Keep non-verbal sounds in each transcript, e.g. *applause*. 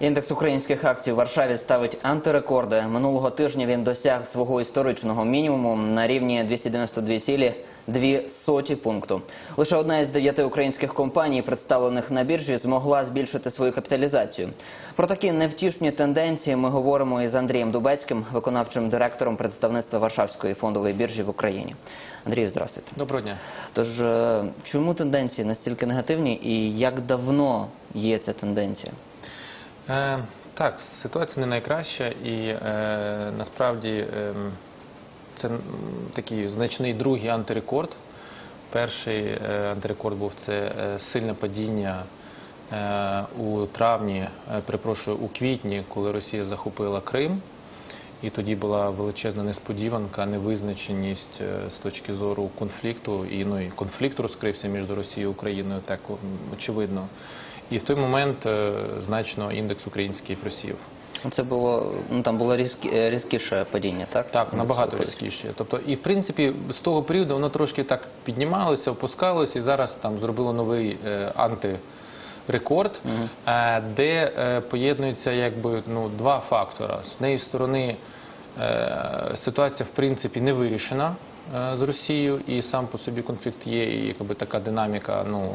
Індекс українських акцій в Варшаві ставить антирекорди. Минулого тижня він досяг свого історичного мінімуму на рівні 292,2 соті пункту. Лише одна із дев'яти українських компаній, представлених на біржі, змогла збільшити свою капіталізацію. Про такі невтішні тенденції ми говоримо із Андрієм Дубецьким, виконавчим директором представництва Варшавської фондової біржі в Україні. Андрію, здравствуйте. Доброго дня. Тож е, чому тенденції настільки негативні і як давно є ця тенденція? Е, так, ситуація не найкраща і е, насправді е, це такий значний другий антирекорд. Перший е, антирекорд був це е, сильне падіння е, у травні, е, перепрошую, у квітні, коли Росія захопила Крим. І тоді була величезна несподіванка, невизначеність е, з точки зору конфлікту, і ну і конфлікт розкрився між Росією і Україною, так очевидно. І в той момент е, значно індекс український просів. Це було ну там було різкі, е, різкіше падіння, так? Так, набагато різкіше. Тобто, і в принципі, з того періоду воно трошки так піднімалося, опускалося, і зараз там зробило новий е, антирекорд, Мгм. е, де е, поєднуються якби ну два фактора. З однієї сторони е, ситуація в принципі не вирішена е, з Росією, і сам по собі конфлікт є, і якби така динаміка, ну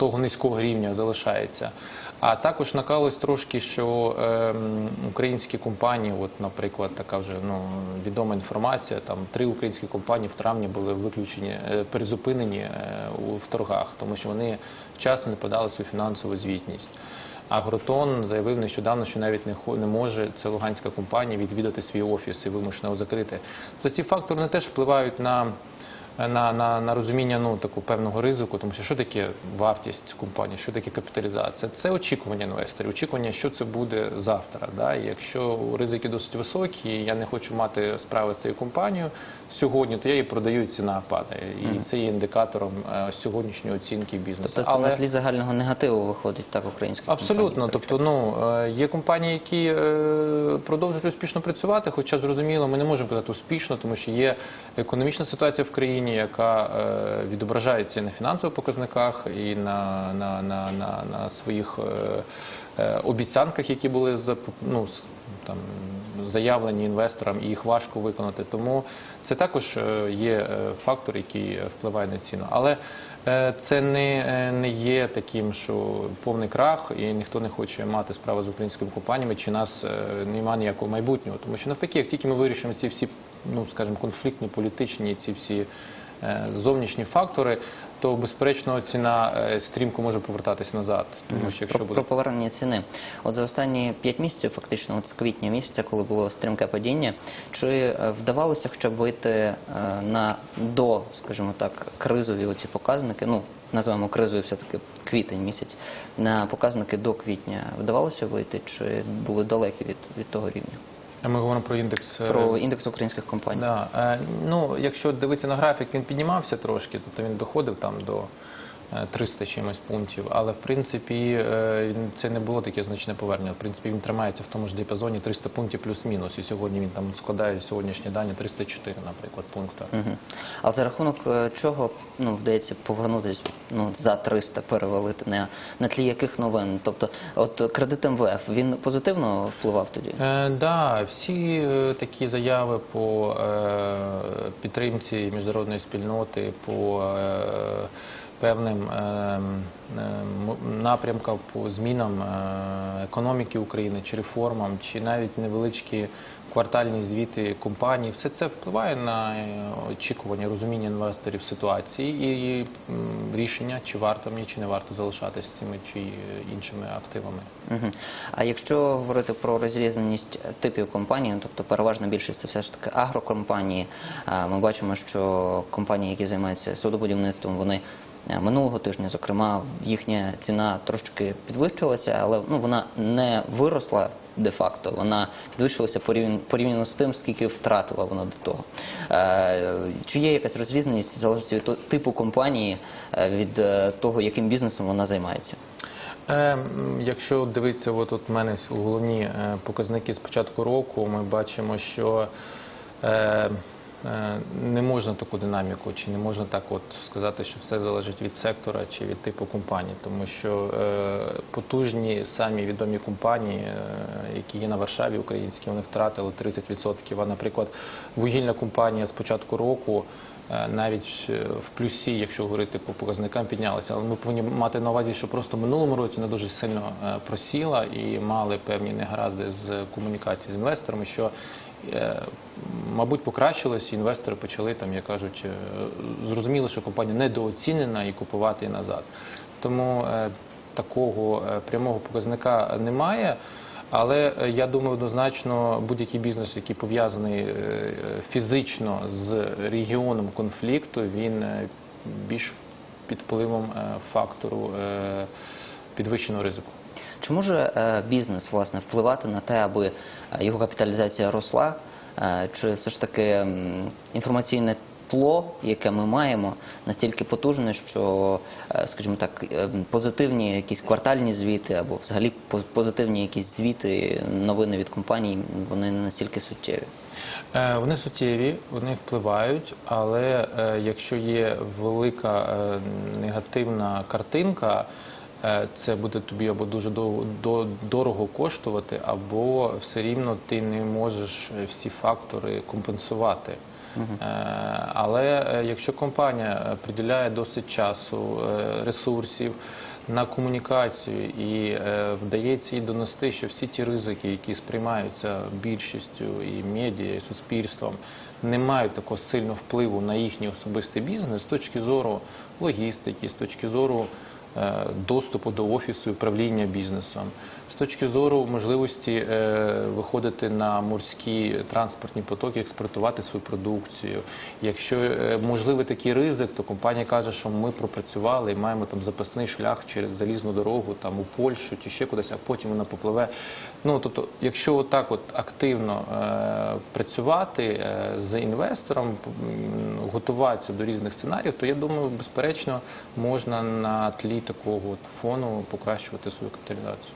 того низького рівня залишається. А також накалось трошки, що ем, українські компанії, от, наприклад, така вже ну, відома інформація, там три українські компанії в травні були виключені, е, перезупинені е, в торгах, тому що вони вчасно не подали свою фінансову звітність. А Гротон заявив нещодавно, що навіть не не може це луганська компанія відвідати свій офіс і вимушено його закрити. Тобто ці фактори вони теж впливають на на, на, на розуміння ну, такого певного ризику, тому що що таке вартість компанії, що таке капіталізація? Це очікування інвесторів, очікування, що це буде завтра. Да? І якщо ризики досить високі, і я не хочу мати справи з цією компанією сьогодні, то я її продаю, і ціна падає. І це є індикатором е, сьогоднішньої оцінки бізнесу. Тобто це на тлі загального негативу виходить так українська Абсолютно, тобто, ну е, є компанії, які е, продовжують успішно працювати, хоча зрозуміло, ми не можемо казати успішно, тому що є економічна ситуація в країні, яка е, відображається на фінансових показниках, і на, на, на, на, на своїх е, е, обіцянках, які були ну, там заявлені інвесторам, і їх важко виконати. Тому це також є фактор, який впливає на ціну. Але це не, не є таким, що повний крах, і ніхто не хоче мати справу з українськими компаніями, чи нас немає ніякого майбутнього. Тому що навпаки, як тільки ми вирішимо ці всі, ну скажімо, конфліктні, політичні, ці всі зовнішні фактори, то безперечно ціна е, стрімко може повертатись назад. Тому що якщо про, буде про повернення ціни. От за останні 5 місяців, фактично, от з квітня місяця, коли було стрімке падіння, чи е, вдавалося хоча б вийти е, на до, скажімо так, кризові оці показники, ну називаємо кризові все-таки квітень місяць, на показники до квітня вдавалося вийти, чи були далекі від, від того рівня? Ми говоримо про індекс е, Про індекс українських компаній. Да. Е, ну, якщо дивитися на графік, він піднімався трошки, тобто він доходив там до 300 чимось пунктів, але в принципі е, це не було таке значне повернення. В принципі, він тримається в тому ж діапазоні 300 пунктів плюс-мінус. І сьогодні він там складає сьогоднішні дані 304, наприклад, пункта. Угу. А за рахунок е, чого ну, вдається повернутися ну, за 300 перевалити на, на тлі яких новин? Тобто, от кредит МВФ він позитивно впливав тоді? Е, да, всі е, такі заяви по е, підтримці міжнародної спільноти, по е, певним е, е, м- напрямкам, по змінам е, економіки України чи реформам, чи навіть невеличкі квартальні звіти компаній, все це впливає на е, очікування, розуміння інвесторів ситуації і рішення, чи варто мені, чи не варто залишатися цими чи іншими активами. А якщо говорити про розрізненість типів компаній, ну, тобто переважна більшість це все ж таки агрокомпанії, ми бачимо, що компанії, які займаються судобудівництвом, вони минулого тижня, зокрема, їхня ціна трошки підвищилася, але ну, вона не виросла де-факто, вона підвищилася порівняно, з тим, скільки втратила вона до того. Е, чи є якась розрізненість залежить від типу компанії, е, від е, того, яким бізнесом вона займається? Е, Якщо дивитися, от в мене головні е, показники з початку року, ми бачимо, що е, е, не можна таку динаміку, чи не можна так от сказати, що все залежить від сектора чи від типу компанії, тому що е, потужні самі відомі компанії, е, які є на Варшаві, українські, вони втратили 30%. А, наприклад, вугільна компанія з початку року. е, Навіть е, в плюсі, якщо говорити по показникам, піднялася. Але ми повинні мати на увазі, що просто минулому році вона дуже сильно е, просіла і мали певні негаразди з комунікації з інвесторами, що е, мабуть покращилось, і інвестори почали там, як кажуть, е, зрозуміли, що компанія недооцінена і купувати її назад. Тому е, такого е, прямого показника немає. Але е, я думаю, однозначно будь-який бізнес, який пов'язаний е, фізично з регіоном конфлікту, він е, більш під впливом е, фактору е, підвищеного ризику. Чи може е, бізнес власне впливати на те, аби е, його капіталізація росла? Е, Чи все ж таки інформаційне тло, яке ми маємо, настільки потужне, що, скажімо так, позитивні якісь квартальні звіти або взагалі позитивні якісь звіти, новини від компаній, вони не настільки суттєві? Вони суттєві, вони впливають, але якщо є велика негативна картинка, це буде тобі або дуже дорого коштувати, або все рівно ти не можеш е, всі фактори компенсувати. Е, Але е, якщо компанія е, приділяє досить часу, е, ресурсів на комунікацію і е, вдається їй донести, що всі ті ризики, які сприймаються більшістю і медіа, і суспільством, не мають такого сильного впливу на їхній особистий бізнес з точки зору логістики, з точки зору е, доступу до офісу і управління бізнесом, з точки зору можливості е, виходити на морські транспортні потоки, експортувати свою продукцію. Якщо е, можливий такий ризик, то компанія каже, що ми пропрацювали і маємо там запасний шлях через залізну дорогу там у Польщу чи ще кудись, а потім вона попливе. Ну тобто, якщо отак от активно е, працювати е, з інвестором, готуватися до різних сценаріїв, то я думаю, безперечно, можна на тлі такого от фону покращувати свою капіталізацію.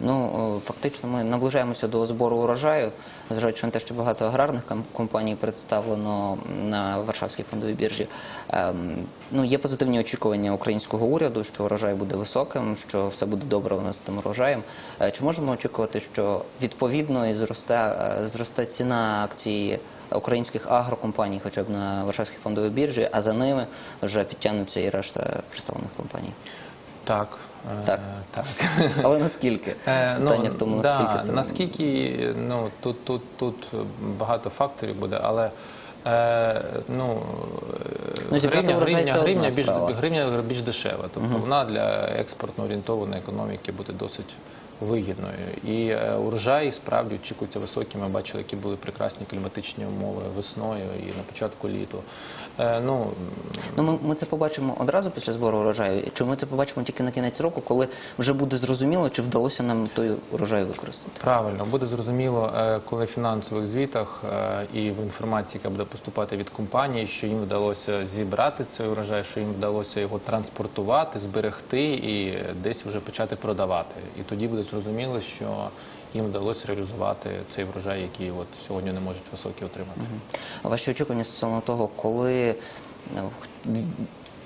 Ну, фактично, ми наближаємося до збору урожаю, зважаючи на те, що багато аграрних ком- компаній представлено на Варшавській фондовій біржі. Ем, Ну, є позитивні очікування українського уряду, що урожай буде високим, що все буде добре у нас з тим урожаєм. Е, Чи можемо очікувати, що відповідно і зросте, е, зросте ціна акцій українських агрокомпаній, хоча б на Варшавській фондовій біржі, а за ними вже підтягнуться і решта представлених компаній? Так. е, Так. так. *laughs* Але наскільки? Е, Питання в тому, да, наскільки це наскільки ну тут, тут, тут багато факторів буде, але е, ну, Ну, гривня, гривня, гривня, більш, гривня більш дешева. Тобто Мгм. вона для експортно орієнтованої економіки буде досить вигідною. І е, урожай справді очікується високий. Ми бачили, які були прекрасні кліматичні умови весною і на початку літу. Е, ну, Ну, ми, ми це побачимо одразу після збору урожаю, чи ми це побачимо тільки на кінець року, коли вже буде зрозуміло, чи вдалося нам той урожай використати? Правильно, буде зрозуміло, е, коли в фінансових звітах е, і в інформації, яка буде поступати від компанії, що їм вдалося зібрати цей урожай, що їм вдалося його транспортувати, зберегти і десь вже почати продавати. І тоді буде зрозуміло, що їм вдалося реалізувати цей врожай, який от сьогодні не можуть високі отримати. А Ваші очікування стосовно того, коли ну,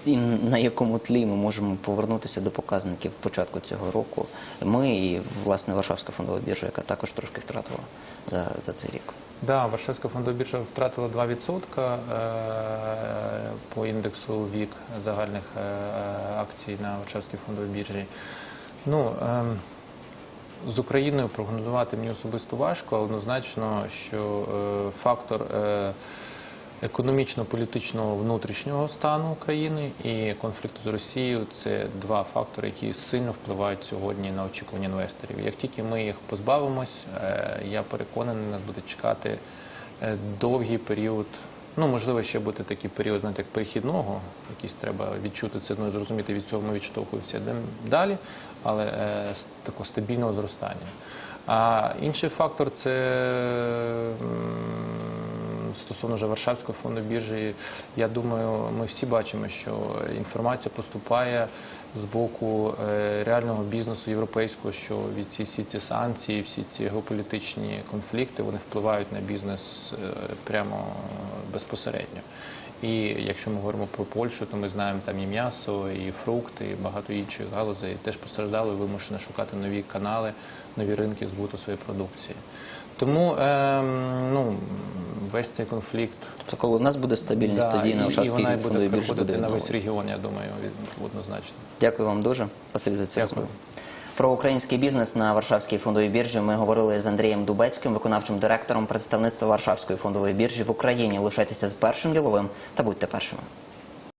і на якому тлі ми можемо повернутися до показників початку цього року, ми і власне Варшавська фондова біржа, яка також трошки втратила за, за цей рік. Да, Варшавська фондова біржа втратила 2% е, по індексу вік загальних е, акцій на Варшавській фондовій біржі. Ну, ем, з Україною прогнозувати мені особисто важко, але однозначно, що е, фактор е, економічно-політичного внутрішнього стану України і конфлікту з Росією це два фактори, які сильно впливають сьогодні на очікування інвесторів. Як тільки ми їх позбавимось, е, я переконаний, нас буде чекати довгий період. Ну, можливо, ще буде такий період, знаєте, як перехідного, якийсь треба відчути це, ну зрозуміти, від цього ми відштовхуємося йдемо далі, але е, такого стабільного зростання. А інший фактор це стосовно вже Варшавської фондової біржі, я думаю, ми всі бачимо, що інформація поступає з боку е, реального бізнесу європейського, що від ці всі ці санкції, всі ці геополітичні конфлікти вони впливають на бізнес е, прямо безпосередньо. І якщо ми говоримо про Польщу, то ми знаємо там і м'ясо, і фрукти, і багато інших галузей теж постраждали, вимушені шукати нові канали, нові ринки збуту своєї продукції. Тому ем, ну, весь цей конфлікт Тобто, коли у нас буде стабільність, да, тоді і, на і вона і буде приходити на весь регіон, я думаю, однозначно. Дякую вам дуже. Спасибі за цю розмову. Про український бізнес на Варшавській фондовій біржі ми говорили з Андрієм Дубецьким, виконавчим директором представництва Варшавської фондової біржі в Україні. Лишайтеся з першим діловим та будьте першими.